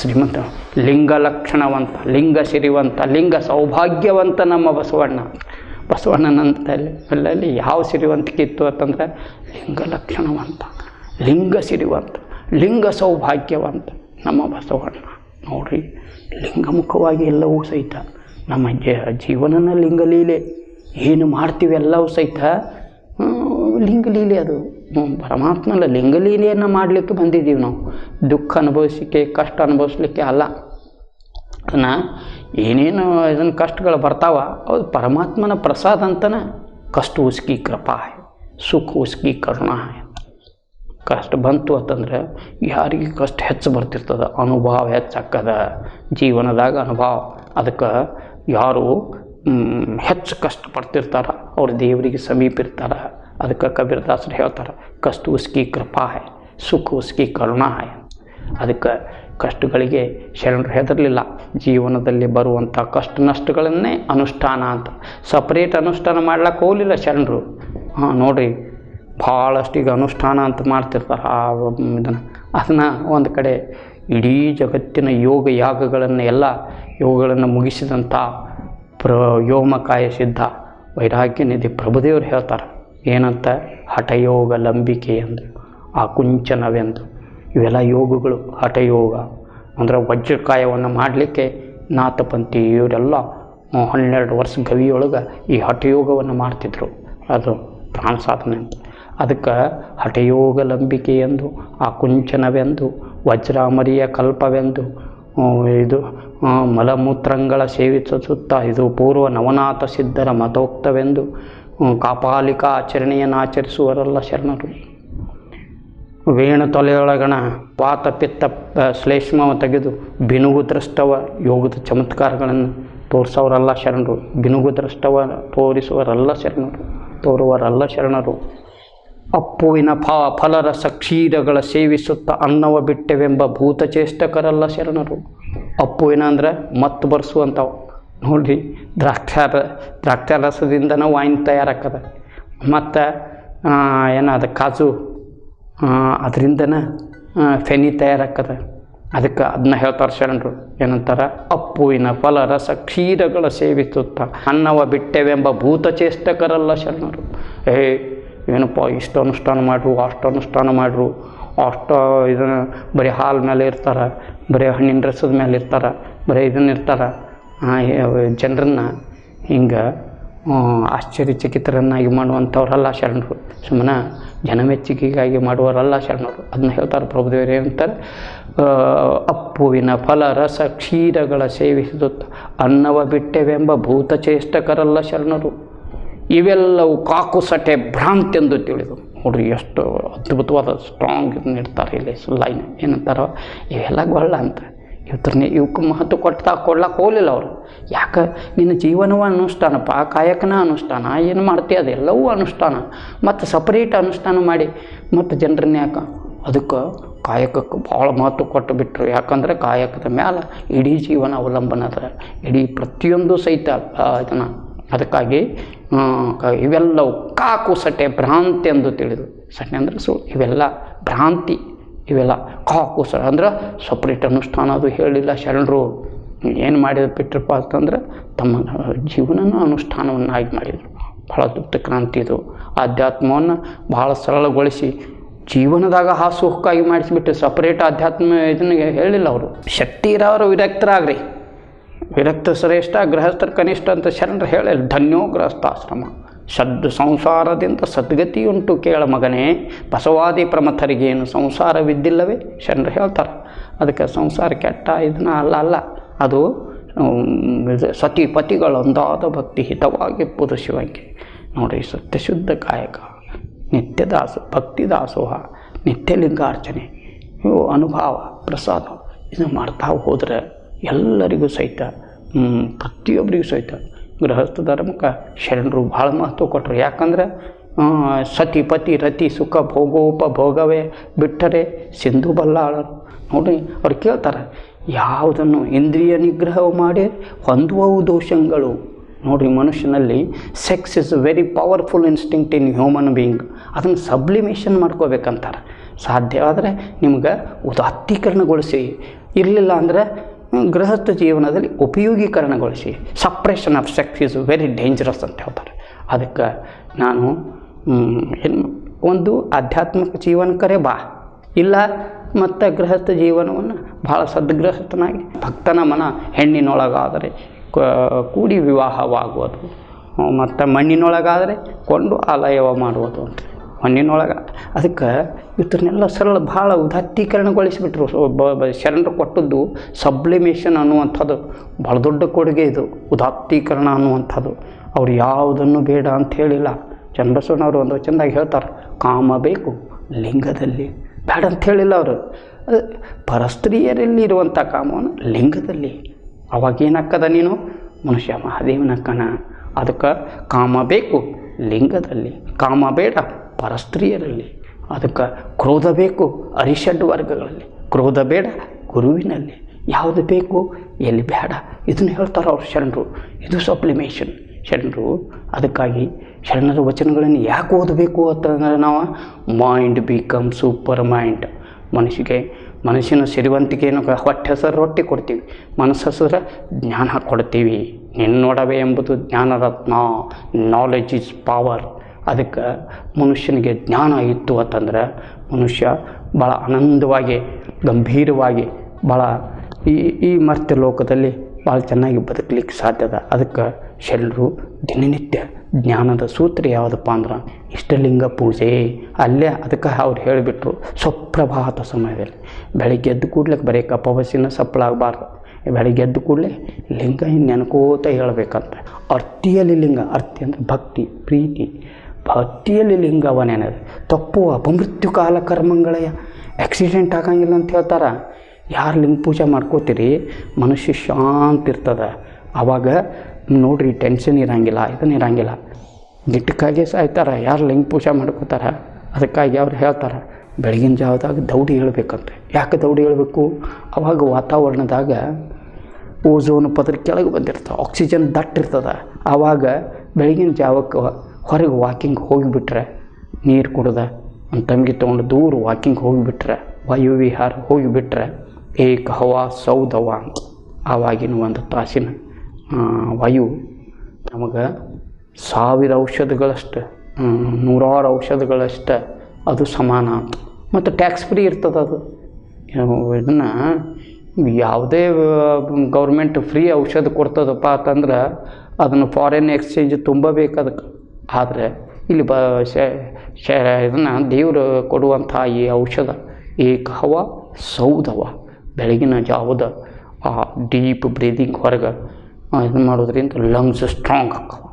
ಶ್ರೀಮಂತ ಲಿಂಗ ಲಕ್ಷಣವಂತ, ಲಿಂಗ ಸಿರಿವಂತ, ಲಿಂಗ ಸೌಭಾಗ್ಯವಂತ ನಮ್ಮ ಬಸವಣ್ಣ. ಬಸವಣ್ಣನಂತಲ್ಲಿ ಅಲ್ಲಲ್ಲಿ ಯಾವ ಸಿರಿವಂತಿಕೆ ಇತ್ತು ಅಂತಂದ್ರೆ ಲಿಂಗ ಲಕ್ಷಣವಂತ, ಲಿಂಗ ಸಿರಿವಂತ, ಲಿಂಗ ಸೌಭಾಗ್ಯವಂತ ನಮ್ಮ ಬಸವಣ್ಣ. ನೋಡ್ರಿ, ಲಿಂಗಮುಖವಾಗಿ ಎಲ್ಲವೂ ಸಹಿತ ನಮ್ಮ ಜ ಜೀವನನ ಲಿಂಗಲೀಲೆ. ಏನು ಮಾಡ್ತೀವಿ ಎಲ್ಲವೂ ಸಹಿತ? ಲಿಂಗಲೀಲೆ ಅದು. ಪರಮಾತ್ಮನ ಲಿಂಗಲೀಲೆಯನ್ನು ಮಾಡಲಿಕ್ಕೆ ಬಂದಿದ್ದೀವಿ ನಾವು. ದುಃಖ ಅನುಭವಿಸಲಿಕ್ಕೆ, ಕಷ್ಟ ಅನುಭವಿಸ್ಲಿಕ್ಕೆ ಅಲ್ಲ. ಅದನ್ನು ಏನೇನು ಇದನ್ನು ಕಷ್ಟಗಳು ಬರ್ತಾವ, ಅದು ಪರಮಾತ್ಮನ ಪ್ರಸಾದ ಅಂತನೇ ಕಷ್ಟ ಉಸ್ಕಿ ಕೃಪಾ ಸುಖ ಉಸ್ಕಿ ಕರುಣ. ಕಷ್ಟ ಬಂತು ಅಂತಂದ್ರೆ ಯಾರಿಗೆ ಕಷ್ಟ ಹೆಚ್ಚು ಬರ್ತಿರ್ತದೆ? ಅನುಭವ ಹೆಚ್ಚಾಕದ ಜೀವನದಾಗ ಅನುಭವ. ಅದಕ್ಕೆ ಯಾರು ಹೆಚ್ಚು ಹೆಚ್ಚು ಕಷ್ಟಪಡ್ತಿರ್ತಾರೆ ಅವ್ರು ದೇವರಿಗೆ ಸಮೀಪ ಇರ್ತಾರ. ಅದಕ್ಕೆ ಕಬೀರದಾಸರು ಹೇಳ್ತಾರೆ ಕಷ್ಟ ಉಸ್ಕಿ ಕೃಪಾ ಹೈ, ಸುಖ ಉಸ್ಕಿ ಕರುಣಾ ಹೈ. ಅದಕ್ಕೆ ಕಷ್ಟಗಳಿಗೆ ಶರಣರು ಹೆದರಲಿಲ್ಲ. ಜೀವನದಲ್ಲಿ ಬರುವಂಥ ಕಷ್ಟ ನಷ್ಟಗಳನ್ನೇ ಅನುಷ್ಠಾನ ಅಂತ. ಸಪ್ರೇಟ್ ಅನುಷ್ಠಾನ ಮಾಡ್ಲಿಕ್ಕೆ ಹೋಗಲಿಲ್ಲ ಶರಣರು. ಹಾಂ, ನೋಡಿರಿ, ಭಾಳಷ್ಟು ಈಗ ಅನುಷ್ಠಾನ ಅಂತ ಮಾಡ್ತಿರ್ತಾರೆ. ಆ, ಇದನ್ನು, ಅದನ್ನು ಒಂದು ಕಡೆ ಇಡೀ ಜಗತ್ತಿನ ಯೋಗ ಯಾಗಗಳನ್ನು ಎಲ್ಲ ಯೋಗಗಳನ್ನು ಮುಗಿಸಿದಂಥ ಪ್ರ ವ್ಯೋಮಕಾಯ ಸಿದ್ಧ ವೈರಾಗ್ಯ ನಿಧಿ ಪ್ರಭುದೇವರು ಹೇಳ್ತಾರೆ. ಏನಂತ ಹಠಯೋಗ ಲಂಬಿಕೆ ಎಂದು, ಆ ಕುಂಚನವೆಂದು. ಇವೆಲ್ಲ ಯೋಗಗಳು, ಹಠಯೋಗ. ಅಂದರೆ ವಜ್ರಕಾಯವನ್ನು ಮಾಡಲಿಕ್ಕೆ ನಾಥಪಂಥಿ ಇವರೆಲ್ಲ ಹನ್ನೆರಡು ವರ್ಷ ಗವಿಯೊಳಗೆ ಈ ಹಠಯೋಗವನ್ನು ಮಾಡ್ತಿದ್ರು. ಅದು ಪ್ರಾಣ ಸಾಧನೆ ಅಂತ. ಅದಕ್ಕೆ ಹಠಯೋಗ ಲಂಬಿಕೆ ಎಂದು, ಆ ಕುಂಚನವೆಂದು, ವಜ್ರಾಮರಿಯ ಕಲ್ಪವೆಂದು ಇದು ಮಲಮೂತ್ರಗಳ ಸೇವಿಸುತ್ತಾ, ಇದು ಪೂರ್ವ ನವನಾಥ ಸಿದ್ಧರ ಮತೋಕ್ತವೆಂದು ಕಾಪಾಲಿಕಾ ಆಚರಣೆಯನ್ನು ಆಚರಿಸುವರಲ್ಲ ಶರಣರು. ವೇಣು ತೊಲೆಯೊಳಗಣ ವಾತ ಪಿತ್ತ ಶ್ಲೇಷ್ಮವ ತೆಗೆದು ಬಿನುಗು ದೃಷ್ಟವ ಯೋಗದ ಚಮತ್ಕಾರಗಳನ್ನು ತೋರಿಸೋರಲ್ಲ ಶರಣರು. ಬಿನುಗು ದೃಷ್ಟವ ತೋರಿಸುವರಲ್ಲ ಶರಣರು. ತೋರುವರಲ್ಲ ಶರಣರು. ಅಪ್ಪುವಿನ ಫ, ಫಲರಸ ಕ್ಷೀರಗಳ ಸೇವಿಸುತ್ತ ಅನ್ನವ ಬಿಟ್ಟೆವೆಂಬ ಭೂತಚೇಷ್ಟಕರಲ್ಲ ಶರಣರು. ಅಪ್ಪುವಿನ ಅಂದರೆ ಮತ್ತು ಬರ್ಸುವಂಥವು ನೋಡ್ರಿ ದ್ರಾಕ್ಷಾರ ರಸದಿಂದನೂ ವೈನ್ ತಯಾರಾಗ್ತದೆ ಮತ್ತು ಏನದ ಕಾಜು ಅದರಿಂದನೇ ಫೆನಿ ತಯಾರಾಗ್ತದೆ ಅದಕ್ಕೆ ಅದನ್ನ ಹೇಳ್ತಾರೆ ಶರಣರು, ಏನಂತಾರೆ? ಅಪ್ಪುವಿನ ಫಲ ರಸ ಕ್ಷೀರಗಳ ಸೇವಿಸುತ್ತ, ಅನ್ನವ ಬಿಟ್ಟೆವೆಂಬ ಭೂತಚೇಷ್ಟಕರಲ್ಲ ಶರಣರು. ಏ, ಏನಪ್ಪ, ಇಷ್ಟು ಅನುಷ್ಠಾನ ಮಾಡ್ರು, ಅಷ್ಟು ಅನುಷ್ಠಾನ ಮಾಡ್ರು, ಅಷ್ಟು ಇದನ್ನು ಬರೀ ಹಾಲು ಮೇಲೆ ಇರ್ತಾರೆ, ಬರೀ ಹಣ್ಣಿನ ರಸದ ಮೇಲೆ ಇರ್ತಾರೆ, ಬರೀ ಇದನ್ನ ಇರ್ತಾರೆ. ಜನರನ್ನು ಹಿಂಗೆ ಆಶ್ಚರ್ಯಚಕಿತರನ್ನಾಗಿ ಮಾಡುವಂಥವ್ರಲ್ಲ ಶರಣರು. ಸುಮ್ಮನೆ ಜನಮೆಚ್ಚುಗೆಗಾಗಿ ಮಾಡುವವರಲ್ಲ ಶರಣರು. ಅದನ್ನ ಹೇಳ್ತಾರೆ ಪ್ರಭುದೇವರೇ ಅಂತಾರೆ. ಅಪ್ಪುವಿನ ಫಲ ರಸ ಕ್ಷೀರಗಳ ಸೇವಿಸಿದ ಅನ್ನವ ಬಿಟ್ಟೆವೆಂಬ ಭೂತಚೇಷ್ಟಕರಲ್ಲ ಶರಣರು. ಇವೆಲ್ಲವು ಕಾಕುಸಟೆ ಭ್ರಾಂತಿ ಎಂದು ತಿಳಿದು. ನೋಡ್ರಿ ಎಷ್ಟು ಅದ್ಭುತವಾದ ಸ್ಟ್ರಾಂಗ್ ಇದನ್ನ ಇಡ್ತಾರೆ ಇಲ್ಲಿ ಲೈನ್. ಏನಂತಾರೋ, ಇವೆಲ್ಲ ಗೊಳ್ಳ ಅಂತ. ಇವತ್ತರನ್ನೇ ಇವಕ್ಕೆ ಮಹತ್ವ ಕೊಡ್ತಾ ಕೊಡ್ಲಕ್ಕೆ ಹೋಗಲಿಲ್ಲ ಅವರು. ಯಾಕೆ? ನಿನ್ನ ಜೀವನವೂ ಅನುಷ್ಠಾನಪ್ಪ ಕಾಯಕನ ಅನುಷ್ಠಾನ ಏನು ಮಾಡ್ತೀಯ ಅದೆಲ್ಲವೂ ಅನುಷ್ಠಾನ, ಮತ್ತು ಸಪ್ರೇಟ್ ಅನುಷ್ಠಾನ ಮಾಡಿ, ಮತ್ತು ಜನರನ್ನ ಯಾಕೆ? ಅದಕ್ಕೆ ಕಾಯಕಕ್ಕೆ ಭಾಳ ಮಹತ್ವ ಕೊಟ್ಟು ಬಿಟ್ಟರು ಯಾಕಂದ್ರೆ ಕಾಯಕದ ಮ್ಯಾಲೆ ಇಡೀ ಜೀವನ ಅವಲಂಬನ ಅದ. ಇಡೀ ಪ್ರತಿಯೊಂದು ಸಹಿತ ಇದನ್ನು, ಅದಕ್ಕಾಗಿ ಇವೆಲ್ಲವೂ ಕಾಕು ಸಟೆ ಭ್ರಾಂತಿ ಎಂದು ತಿಳಿದು. ಸಟೆ ಅಂದರೆ ಸು, ಇವೆಲ್ಲ ಭ್ರಾಂತಿ. ಇವೆಲ್ಲ ಕಾಕು ಸ ಅಂದ್ರೆ ಸಪ್ರೇಟ್ ಅನುಷ್ಠಾನ ಅದು ಹೇಳಿಲ್ಲ ಶರಣರು. ಏನು ಮಾಡಿದ ಬಿಟ್ರಪ್ಪ ಅಂತಂದ್ರೆ ತಮ್ಮ ಜೀವನನ ಅನುಷ್ಠಾನವನ್ನಾಗಿ ಮಾಡಿದರು. ಭಾಳ ದೊಡ್ಡ ಕ್ರಾಂತಿ ಇದು. ಆಧ್ಯಾತ್ಮವನ್ನು ಭಾಳ ಸರಳಗೊಳಿಸಿ ಜೀವನದಾಗ ಹಾಸುಹೊಕ್ಕಾಗಿ ಮಾಡಿಸಿಬಿಟ್ಟು ಸಪ್ರೇಟ್ ಆಧ್ಯಾತ್ಮ ಇದನ್ನ ಹೇಳಿಲ್ಲ ಅವರು. ಶಕ್ತಿ ಇರೋರು ವಿರಕ್ತರಾಗ್ರಿ. ವಿರಕ್ತ ಶ್ರೇಷ್ಠ ಗೃಹಸ್ಥರ ಕನಿಷ್ಠ ಅಂತ ಶರಣರು ಹೇಳಿಲ್ಲ. ಧನ್ಯೋ ಗೃಹಸ್ಥಾಶ್ರಮ ಸದ್ ಸಂಸಾರದಿಂದ ಸದ್ಗತಿಯುಂಟು ಕೇಳ ಮಗನೇ, ಬಸವಾದಿ ಪ್ರಮಥರಿಗೇನು ಸಂಸಾರವಿದ್ದಿಲ್ಲವೇ? ಶರಣರು ಹೇಳ್ತಾರೆ. ಅದಕ್ಕೆ ಸಂಸಾರ ಕೆಟ್ಟ ಇದನ್ನ ಅಲ್ಲ ಅಲ್ಲ. ಅದು ಸತಿಪತಿಗಳೊಂದಾದ ಭಕ್ತಿ ಹಿತವಾಗಿ ಪುದು ಶಿವಂಗೆ ನೋಡಿ, ಸತ್ಯಶುದ್ಧ ಕಾಯಕ ನಿತ್ಯದಾಸ ಭಕ್ತಿ ದಾಸೋಹ ನಿತ್ಯಲಿಂಗಾರ್ಚನೆ, ಇವು ಅನುಭವ, ಪ್ರಸಾದ. ಇದನ್ನು ಮಾಡ್ತಾ ಹೋದರೆ ಎಲ್ಲರಿಗೂ ಸಹಿತ ಪ್ರತಿಯೊಬ್ಬರಿಗೂ ಸಹಿತ ಗೃಹಸ್ಥ ಧರ್ಮಕ್ಕೆ ಶರಣರು ಭಾಳ ಮಹತ್ವ ಕೊಟ್ಟರು ಯಾಕಂದ್ರೆ ಸತಿ ಪತಿ ರತಿ ಸುಖ ಭೋಗೋಪಭೋಗವೇ ಬಿಟ್ಟರೆ ಸಿಂಧು ಬಲ್ಲಾಳರು. ನೋಡಿ, ಅವ್ರು ಕೇಳ್ತಾರೆ, ಯಾವುದನ್ನು ಇಂದ್ರಿಯ ನಿಗ್ರಹ ಮಾಡಿ ಹೊಂದುವವು ದೋಷಗಳು. ನೋಡಿರಿ ಮನುಷ್ಯನಲ್ಲಿ sex is very powerful instinct in human being. ಅದನ್ನು ಸಬ್ಲಿಮೇಷನ್ ಮಾಡ್ಕೋಬೇಕಂತಾರೆ. ಸಾಧ್ಯವಾದರೆ ನಿಮ್ಗೆ ಉದಾತ್ತೀಕರಣಗೊಳಿಸಿ. ಇರಲಿಲ್ಲ ಅಂದರೆ ಗೃಹಸ್ಥ ಜೀವನದಲ್ಲಿ ಉಪಯೋಗೀಕರಣಗೊಳಿಸಿ suppression of sex is very dangerous ಅಂತ ಹೇಳ್ತಾರೆ. ಅದಕ್ಕೆ ನಾನು ಒಂದು ಆಧ್ಯಾತ್ಮಿಕ ಜೀವನಕರೇ ಬಾ. ಇಲ್ಲ, ಮತ್ತು ಗೃಹಸ್ಥ ಜೀವನವನ್ನು ಭಾಳ ಸದ್ಗೃಹಸ್ಥನಾಗಿ, ಭಕ್ತನ ಮನ ಹೆಣ್ಣಿನೊಳಗಾದರೆ ಕೂಡಿ ವಿವಾಹವಾಗುವುದು, ಮತ್ತು ಮಣ್ಣಿನೊಳಗಾದರೆ ಕೊಂಡು ಆಲಯವ ಮಾಡುವುದು ಅಂತ. ಮಣ್ಣಿನೊಳಗೆ. ಅದಕ್ಕೆ ಇವತ್ತನ್ನೆಲ್ಲ ಸರಳ ಭಾಳ ಉದಾತ್ತೀಕರಣಗೊಳಿಸಿಬಿಟ್ರು. ಶರಣರು ಕೊಟ್ಟದ್ದು ಸಬ್ಲಿಮೇಷನ್ ಅನ್ನುವಂಥದ್ದು. ಭಾಳ ದೊಡ್ಡ ಕೊಡುಗೆ ಇದು, ಉದಾತ್ತೀಕರಣ ಅನ್ನುವಂಥದ್ದು. ಅವ್ರು ಯಾವುದನ್ನು ಬೇಡ ಅಂತ ಹೇಳಿಲ್ಲ. ಚಂದ್ರಸೋಣವರು ಒಂದು ಚೆಂದಾಗಿ ಹೇಳ್ತಾರೆ, ಕಾಮ ಬೇಕು, ಲಿಂಗದಲ್ಲಿ. ಬೇಡ ಅಂತ ಹೇಳಿಲ್ಲ ಅವರು. ಪರಸ್ತ್ರೀಯರಲ್ಲಿ ಇರುವಂಥ ಕಾಮವನ್ನು ಲಿಂಗದಲ್ಲಿ. ಅವಾಗ ಏನಾಕ್ಕದ ನೀನು? ಮನುಷ್ಯ ಮಹಾದೇವನಕ್ಕನ ಅದಕ್ಕೆ ಕಾಮ ಬೇಕು, ಲಿಂಗದಲ್ಲಿ. ಕಾಮ ಬೇಡ ಪರಸ್ತ್ರೀಯರಲ್ಲಿ, ಅದಕ್ಕೆ ಕ್ರೋಧ ಬೇಕು ಅರಿಷಡ್ ವರ್ಗಗಳಲ್ಲಿ, ಕ್ರೋಧ ಬೇಡ ಗುರುವಿನಲ್ಲಿ. ಯಾವುದು ಬೇಕು? ಎಲ್ಲಿ ಬೇಡ. ಇದನ್ನು ಹೇಳ್ತಾರೆ ಅವ್ರು ಶರಣರು. ಇದು ಸಪ್ಲಿಮೇಷನ್. ಶರಣರು, ಅದಕ್ಕಾಗಿ ಶರಣರ ವಚನಗಳನ್ನು ಯಾಕೆ ಓದಬೇಕು ಅಂತಂದ್ರೆ ನಾವು ಮೈಂಡ್ ಬಿಕಮ್ ಸೂಪರ್ ಮೈಂಡ್ ಮನುಷ್ಯಗೆ ಮನಸ್ಸಿನ ಸಿರಿವಂತಿಕೆಯನ್ನು ಹೊಟ್ಟೆ ಹೆಸರು ರೊಟ್ಟಿ ಕೊಡ್ತೀವಿ. ಮನಸ್ಸು ಹೆಸರು ಜ್ಞಾನ ಕೊಡ್ತೀವಿ. ನಿನ್ನೊಡವೆ ಎಂಬುದು ಜ್ಞಾನರತ್ನ. ನಾಲೆಜ್ ಈಸ್ ಪವರ್ ಅದಕ್ಕೆ ಮನುಷ್ಯನಿಗೆ ಜ್ಞಾನ ಇತ್ತು ಅಂತಂದ್ರೆ ಮನುಷ್ಯ ಭಾಳ ಆನಂದವಾಗಿ, ಗಂಭೀರವಾಗಿ ಭಾಳ ಈ ಈ ಮರ್ತ್ಯ ಲೋಕದಲ್ಲಿ ಭಾಳ ಚೆನ್ನಾಗಿ ಬದುಕಲಿಕ್ಕೆ ಸಾಧ್ಯದ ಅದಕ್ಕೆ ಶರಣರು ದಿನನಿತ್ಯ ಜ್ಞಾನದ ಸೂತ್ರ ಯಾವುದಪ್ಪ ಅಂದ್ರೆ ಇಷ್ಟಲಿಂಗ ಪೂಜೆ. ಅಲ್ಲೇ ಅದಕ್ಕೆ ಅವ್ರು ಹೇಳಿಬಿಟ್ರು ಸ್ವಪ್ರಭಾತ ಸಮಯದಲ್ಲಿ. ಬೆಳಗ್ಗೆ ಎದ್ದು ಕೂಡ್ಲಿಕ್ಕೆ ಬರೀ ಕಪವಸಿನ ಸಪ್ಪಳಾಗಬಾರ್ದು ಬೆಳಗ್ಗೆ ಎದ್ದು ಕೂಡಲೇ ಲಿಂಗ ನೆನ್ಕೋತ ಹೇಳ್ಬೇಕಂತ. ಅರ್ತಿಯಲ್ಲಿ ಲಿಂಗ, ಅರ್ತಿ ಅಂದರೆ ಭಕ್ತಿ, ಪ್ರೀತಿ. ಭಕ್ತಿಯಲ್ಲಿ ಲಿಂಗವನೇನದು ತಪ್ಪು ಅಪಮೃತ್ಯು ಕಾಲ ಕರ್ಮಗಳಯ ಆಕ್ಸಿಡೆಂಟ್ ಆಗಂಗಿಲ್ಲ ಅಂತ ಹೇಳ್ತಾರೆ. ಯಾರು ಲಿಂಗ ಪೂಜೆ ಮಾಡ್ಕೋತೀರಿ? ಮನುಷ್ಯ ಶಾಂತ ಇರ್ತದೆ. ಆವಾಗ ನೋಡ್ರಿ ಟೆನ್ಷನ್ ಇರಂಗಿಲ್ಲ ಇದನ್ನ ಇರಂಗಿಲ್ಲ. ಗಿಟ್ಟಕ್ಕಾಗೆ ಸಾಯ್ತಾರೆ. ಯಾರು ಲಿಂಗ ಪೂಜೆ ಮಾಡ್ಕೋತಾರೆ? ಅದಕ್ಕಾಗಿ ಅವ್ರು ಹೇಳ್ತಾರೆ. ಬೆಳಗಿನ ಜಾವದಾಗ ದೌಡಿ ಹೇಳ್ಬೇಕಂತೆ. ಯಾಕೆ ದೌಡಿ ಹೇಳಬೇಕು? ಅವಾಗ ವಾತಾವರಣದಾಗ ಓಝೋನ್ ಪದರ ಕೆಳಗೆ ಬಂದಿರ್ತವೆ. ಆಕ್ಸಿಜನ್ ದಟ್ಟಿರ್ತದೆ ಆವಾಗ ಬೆಳಗಿನ ಜಾವಕ್ಕೆ ಹೊರಗೆ ವಾಕಿಂಗ್ ಹೋಗಿಬಿಟ್ರೆ ನೀರು ಕುಡ್ದ. ಒಂದು ತಂಗಿ ತೊಗೊಂಡು ದೂರ ವಾಕಿಂಗ್ ಹೋಗಿಬಿಟ್ರೆ, ವಾಯುವಿಹಾರ ಹೋಗಿಬಿಟ್ರೆ, ಏಕ ಹವಾ ಸೌದವ ಅಂತ. ಆವಾಗಿನ ಒಂದು ತಾಸಿನ ವಾಯು ನಮಗೆ ಸಾವಿರ ಔಷಧಗಳಷ್ಟು ನೂರಾರು ಔಷಧಗಳಷ್ಟು ಅದು ಸಮಾನ ಅಂತ. ಮತ್ತು ಟ್ಯಾಕ್ಸ್ ಫ್ರೀ ಇರ್ತದೆ ಅದು. ಇದನ್ನು ಯಾವುದೇ ಗೌರ್ಮೆಂಟ್ ಫ್ರೀ ಔಷಧ ಕೊಡ್ತದಪ್ಪ ಅಂತಂದ್ರೆ ಅದನ್ನು ಫಾರಿನ್ ಎಕ್ಸ್ಚೇಂಜ್ ತುಂಬ ಬೇಕು ಅದಕ್ಕೆ. ಆದರೆ ಇಲ್ಲಿ ಬ ಇದನ್ನು ದೇವರು ಕೊಡುವಂಥ ಈ ಔಷಧ, ಈ ಕವ ಸೌದವ, ಬೆಳಗಿನ ಜಾವದ ಆ ಡೀಪ್ ಬ್ರೀದಿಂಗ್ ಹೊರಗೆ ಇದು ಮಾಡೋದ್ರಿಂದ ಲಂಗ್ಸ್ ಸ್ಟ್ರಾಂಗ್ ಆಕ್ಕವ